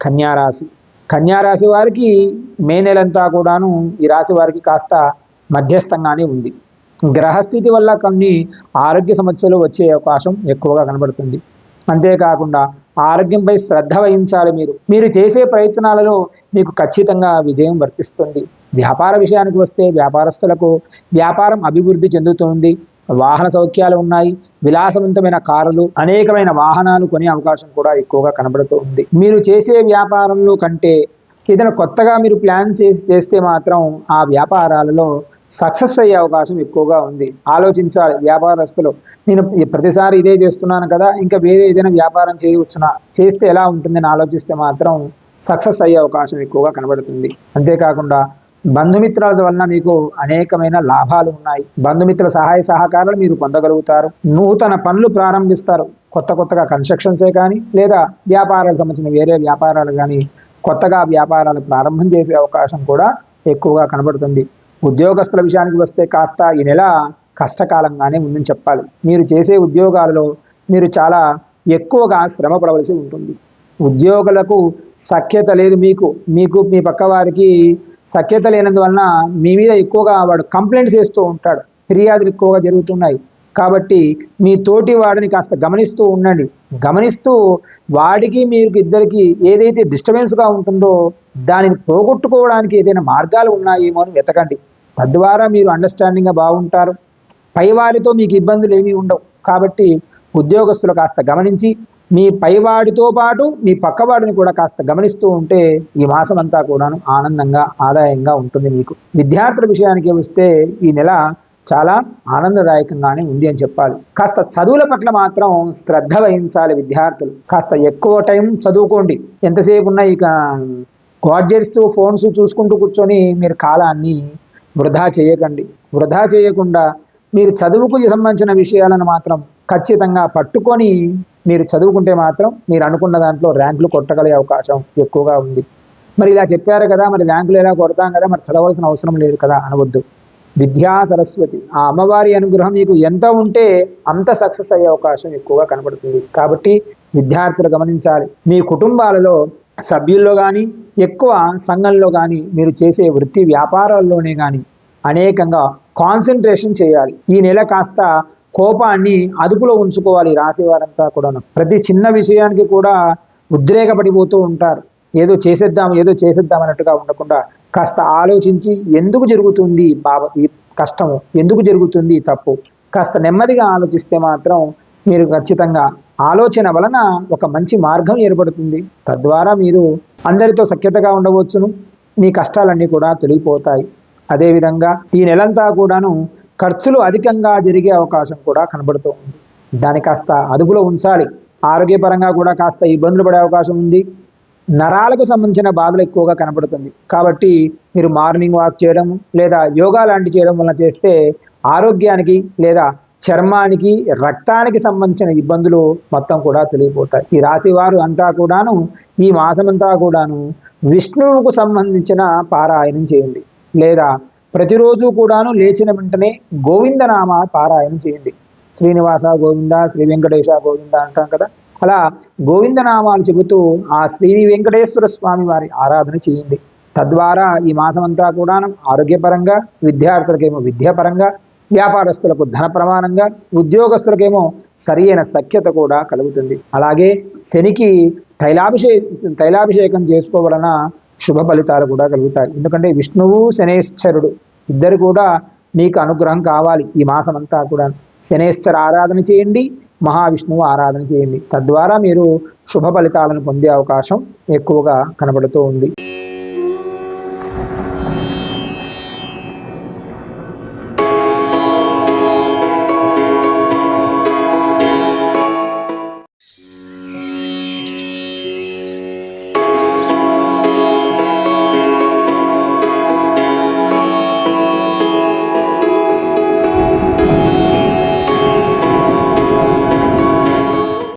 కన్యారాశి. కన్యారాశి వారికి మే నెలంతా కూడాను ఈ రాశి వారికి కాస్త మధ్యస్థంగానే ఉంది. గ్రహస్థితి వల్ల కొన్ని ఆరోగ్య సమస్యలు వచ్చే అవకాశం ఎక్కువగా కనబడుతుంది. అంతేకాకుండా ఆరోగ్యంపై శ్రద్ధ వహించాలి మీరు. మీరు చేసే ప్రయత్నాలలో మీకు ఖచ్చితంగా విజయం వర్తిస్తుంది. వ్యాపార విషయానికి వస్తే వ్యాపారస్తులకు వ్యాపారం అభివృద్ధి చెందుతుంది. వాహన సౌఖ్యాలు ఉన్నాయి విలాసవంతమైన కారులు అనేకమైన వాహనాలు కొనే అవకాశం కూడా ఎక్కువగా కనబడుతూ ఉంది. మీరు చేసే వ్యాపారంలో కంటే ఏదైనా కొత్తగా మీరు ప్లాన్ చేసి చేస్తే మాత్రం ఆ వ్యాపారాలలో సక్సెస్ అయ్యే అవకాశం ఎక్కువగా ఉంది. ఆలోచించాలి వ్యాపారస్తులు. నేను ప్రతిసారి ఇదే చేస్తున్నాను కదా ఇంకా వేరే ఏదైనా వ్యాపారం చేయవచ్చునా చేస్తే ఎలా ఉంటుందని ఆలోచిస్తే మాత్రం సక్సెస్ అయ్యే అవకాశం ఎక్కువగా కనబడుతుంది. అంతేకాకుండా బంధుమిత్రుల వలన మీకు అనేకమైన లాభాలు ఉన్నాయి. బంధుమిత్రుల సహాయ సహకారాలు మీరు పొందగలుగుతారు. నూతన పనులు ప్రారంభిస్తారు. కొత్త కొత్తగా కన్స్ట్రక్షన్సే కానీ లేదా వ్యాపారాలకు సంబంధించిన వేరే వ్యాపారాలు కానీ కొత్తగా వ్యాపారాలు ప్రారంభం చేసే అవకాశం కూడా ఎక్కువగా కనబడుతుంది. ఉద్యోగస్తుల విషయానికి వస్తే కాస్త ఈ నెల కష్టకాలంగానే ఉందని చెప్పాలి. మీరు చేసే ఉద్యోగాలలో మీరు చాలా ఎక్కువగా శ్రమ పడవలసి ఉంటుంది. ఉద్యోగులకు సఖ్యత లేదు మీకు. మీకు మీ పక్క వారికి సఖ్యత లేనందువలన మీ మీద ఎక్కువగా వాడు కంప్లైంట్స్ చేస్తూ ఉంటాడు. ఫిర్యాదులు ఎక్కువగా జరుగుతున్నాయి. కాబట్టి మీ తోటి వాడిని కాస్త గమనిస్తూ ఉండండి. గమనిస్తూ వాడికి మీరు ఇద్దరికి ఏదైతే డిస్టర్బెన్స్గా ఉంటుందో దానిని పోగొట్టుకోవడానికి ఏదైనా మార్గాలు ఉన్నాయేమో అని వెతకండి. తద్వారా మీరు అండర్స్టాండింగ్గా బాగుంటారు. పైవారితో మీకు ఇబ్బందులు ఏమీ ఉండవు. కాబట్టి ఉద్యోగస్తులు కాస్త గమనించి మీ పైవాడితో పాటు మీ పక్కవాడిని కూడా కాస్త గమనిస్తూ ఉంటే ఈ మాసం అంతా కూడాను ఆనందంగా ఆదాయంగా ఉంటుంది మీకు. విద్యార్థుల విషయానికి వస్తే ఈ నెల చాలా ఆనందదాయకంగానే ఉంది అని చెప్పాలి. కాస్త చదువుల పట్ల మాత్రం శ్రద్ధ వహించాలి విద్యార్థులు. కాస్త ఎక్కువ టైం చదువుకోండి. ఎంతసేపు ఉన్న ఇక గాడ్జెట్స్ ఫోన్స్ చూసుకుంటూ కూర్చొని మీరు కాలాన్ని వృధా చేయకండి. వృధా చేయకుండా మీరు చదువుకు సంబంధించిన విషయాలను మాత్రం ఖచ్చితంగా పట్టుకొని మీరు చదువుకుంటే మాత్రం మీరు అనుకున్న దాంట్లో ర్యాంకులు కొట్టగలిగే అవకాశం ఎక్కువగా ఉంది. మరి ఇలా చెప్పారు కదా మరి ర్యాంకులు ఎలా కొడతాం కదా మరి చదవాల్సిన అవసరం లేదు కదా అనవద్దు. విద్యా సరస్వతి ఆ అమ్మవారి అనుగ్రహం మీకు ఎంత ఉంటే అంత సక్సెస్ అయ్యే అవకాశం ఎక్కువగా కనబడుతుంది. కాబట్టి విద్యార్థులు గమనించాలి. మీ కుటుంబాలలో సభ్యుల్లో కానీ ఎక్కువ సంఘంలో కానీ మీరు చేసే వృత్తి వ్యాపారాల్లోనే కానీ అనేకంగా కాన్సన్ట్రేషన్ చేయాలి. ఈ నెల కాస్త కోపాన్ని అదుపులో ఉంచుకోవాలి రాసేవారంతా కూడా ప్రతి చిన్న విషయానికి కూడా ఉద్రేకపడిపోతూ ఉంటారు. ఏదో చేసేద్దాం ఏదో చేసేద్దాం అన్నట్టుగా ఉండకుండా కాస్త ఆలోచించి ఎందుకు జరుగుతుంది బాబ ఈ కష్టము? ఎందుకు జరుగుతుంది తప్పు? కాస్త నెమ్మదిగా ఆలోచిస్తే మాత్రం మీరు ఖచ్చితంగా ఆలోచన వలన ఒక మంచి మార్గం ఏర్పడుతుంది. తద్వారా మీరు అందరితో సఖ్యతగా ఉండవచ్చును. మీ కష్టాలన్నీ కూడా తొలగిపోతాయి. అదేవిధంగా ఈ నెలంతా కూడాను ఖర్చులు అధికంగా జరిగే అవకాశం కూడా కనబడుతూ ఉంది. దాన్ని కాస్త అదుపులో ఉంచాలి. ఆరోగ్యపరంగా కూడా కాస్త ఇబ్బందులు పడే అవకాశం ఉంది. నరాలకు సంబంధించిన బాధలు ఎక్కువగా కనబడుతుంది. కాబట్టి మీరు మార్నింగ్ వాక్ చేయడం లేదా యోగా లాంటి చేయడం వలన చేస్తే ఆరోగ్యానికి లేదా చర్మానికి రక్తానికి సంబంధించిన ఇబ్బందులు మొత్తం కూడా తెలియపోతాయి ఈ రాశి వారు అంతా కూడాను ఈ మాసమంతా కూడాను విష్ణువుకు సంబంధించిన పారాయణం చేయండి. లేదా ప్రతిరోజు కూడాను లేచిన వెంటనే గోవిందనామ పారాయణం చేయండి. శ్రీనివాస గోవింద శ్రీ వెంకటేశ గోవింద అంటాం కదా? అలా గోవిందనామాలు చెబుతూ ఆ శ్రీ వెంకటేశ్వర స్వామి వారి ఆరాధన చేయండి. తద్వారా ఈ మాసమంతా కూడాను ఆరోగ్యపరంగా విద్యార్థులకేమో విద్యాపరంగా వ్యాపారస్తులకు ధన ప్రమాణంగా ఉద్యోగస్తులకేమో సరి అయిన సఖ్యత కూడా కలుగుతుంది. అలాగే శనికి తైలాభిషే తైలాభిషేకం చేసుకోవలన శుభ ఫలితాలు కూడా కలుగుతాయి. ఎందుకంటే విష్ణువు శనేశ్వరుడు ఇద్దరు కూడా నీకు అనుగ్రహం కావాలి ఈ మాసం అంతా కూడా. శనేశ్వర ఆరాధన చేయండి మహావిష్ణువు ఆరాధన చేయండి. తద్వారా మీరు శుభ ఫలితాలను పొందే అవకాశం ఎక్కువగా కనబడుతూ ఉంది.